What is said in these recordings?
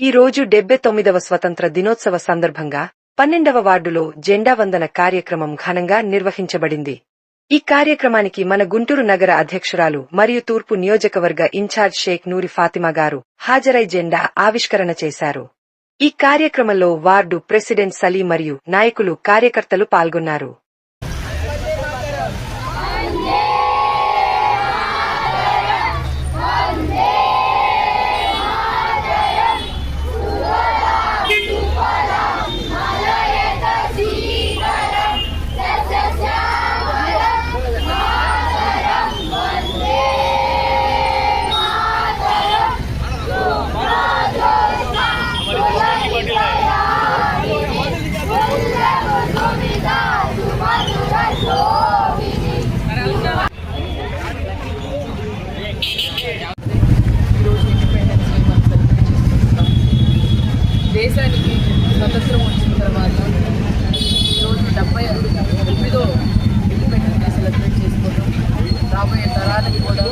ఈ రోజు డెబ్బై తొమ్మిదవ స్వతంత్ర దినోత్సవ సందర్భంగా పన్నెండవ వార్డులో జెండా వందన కార్యక్రమం ఘనంగా నిర్వహించబడింది. ఈ కార్యక్రమానికి మన గుంటూరు నగర అధ్యక్షురాలు మరియు తూర్పు నియోజకవర్గ ఇన్ఛార్జ్ షేక్ నూరి ఫాతిమా గారు హాజరై జెండా ఆవిష్కరణ చేశారు. ఈ కార్యక్రమంలో వార్డు ప్రెసిడెంట్ సలీ మరియు నాయకులు కార్యకర్తలు పాల్గొన్నారు. ఈరోజు ఇండిపెండెన్స్ డే మనం దేశానికి స్వతంత్రం వచ్చిన తర్వాత ఈరోజు డెబ్బై ఎనిమిదో ఇండిపెండెన్స్ డే సెలబ్రేట్ చేసుకోవడం రాబోయే తరాలకు కూడా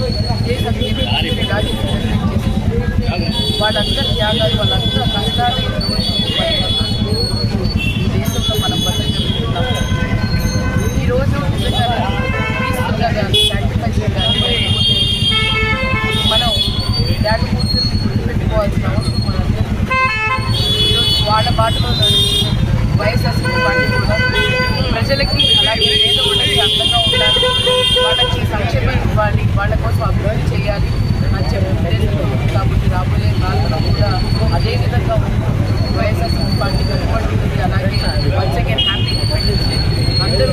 దేశం సెలబ్రేట్ చేసుకుంటాం వాళ్ళందరి త్యాగాలు వాళ్ళందరూ కష్టాలు పాటులో వయసు వస్తున్న ప్రజలకి అలాగే ఏదో ఒకటి అందంగా ఉండాలి. వాళ్ళకి సంక్షేమం ఇవ్వాలి వాళ్ళ కోసం అభివృద్ధి చేయాలి అని చెప్పే ఉద్దేశంతో కాబట్టి రాబోయే కాలంలో కూడా అదేవిధంగా విధంగా వైఎస్ఆర్ పార్టీ అలాగే once again happy independence day అందరూ